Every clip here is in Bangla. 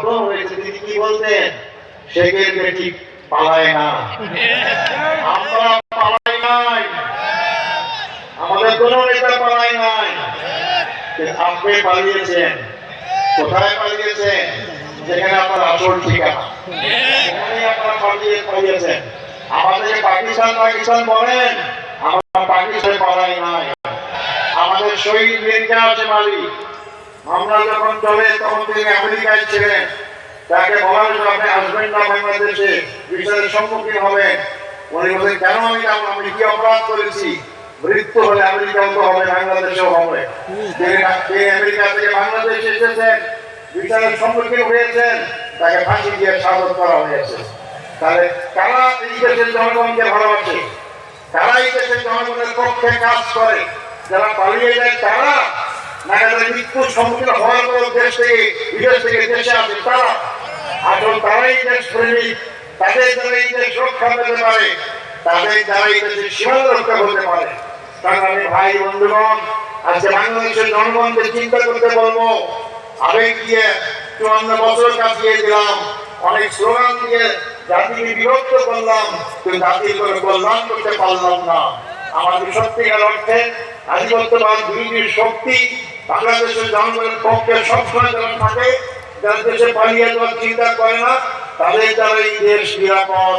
পতন হয়েছে, তিনি কি বলতেন? শেখের বেটি পালায় না। আমরা পালাই নাই। আমাদের কোন নেতা পালাই নাই। আপনি পালিয়েছেন। কোথায় পালিয়েছেন? যেখানে আপনার আসল ঠিকানা। আপনারা পালিয়ে পালিয়েছেন। আমাদের পাকিস্তান পাকিস্তান বলেন, আমরা পাকিস্তানে পালাই নাই। আমাদের শহীদ বীরকে আছে মালিক আমরা যখন চলে, তখন তিনি আমেরিকায় ছিলেন। তাকে বলা হয়েছিল আপনি আসবেন না বাংলাদেশে। বিচারের সম্মুখীন হবেন। উনি বলছেন কেন আমি আমি কি অপরাধ করেছি? মৃত্যু হলে আমেরিকাও হবে, বাংলাদেশেও হবে। তিনি আমেরিকা থেকে বাংলাদেশে এসেছেন। বিচারের সম্মুখীন হয়েছেন। তাকে ফাঁসি দিয়ে স্বাগত করা হয়েছে। তাহলে কারা এই দেশের জনগণকে ভালোবাসে? তারা এই দেশের জনগণের পক্ষে কাজ করে? যারা পালিয়ে যায়, তারা না মৃত্যুর সম্মুখীন হওয়ার পর। জনগণকে চিন্তা করতে বলব। আবেগ দিয়ে চুয়ান্ন বছর কাটিয়ে দিলাম। অনেক স্লোগান দিয়ে জাতিকে বিভক্ত করলাম, কিন্তু জাতির করে কল্যাণ করতে পারলাম না। আমাদের সত্যিকার অর্থে আধিপত্যবাদ বিরোধীর শক্তি বাংলাদেশের জনগণের পক্ষে সবসময় যারা থাকে, যারা দেশে পালিয়ে যাওয়ার চিন্তা করে না, তাদের দ্বারা এই দেশ নিরাপদ,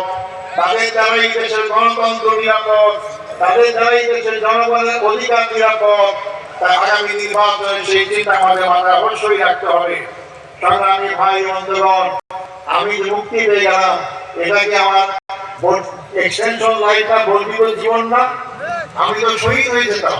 তাদের দ্বারা এই দেশের গণতন্ত্র নিরাপদ, তাদের দ্বারা এই দেশের জনগণের অধিকার নিরাপদ। তাই আগামী নির্বাচনে সেই চিন্তা আমাদের মাথায় অবশ্যই রাখতে হবে। সংগ্রামী ভাই বন্ধুগণ, আমি যে মুক্তি পেয়ে গেলাম, এটা কি আমার এক্সটেনশন লাইফটা বর্ধিত জীবন না? আমি তো শহীদ হয়ে যেতাম।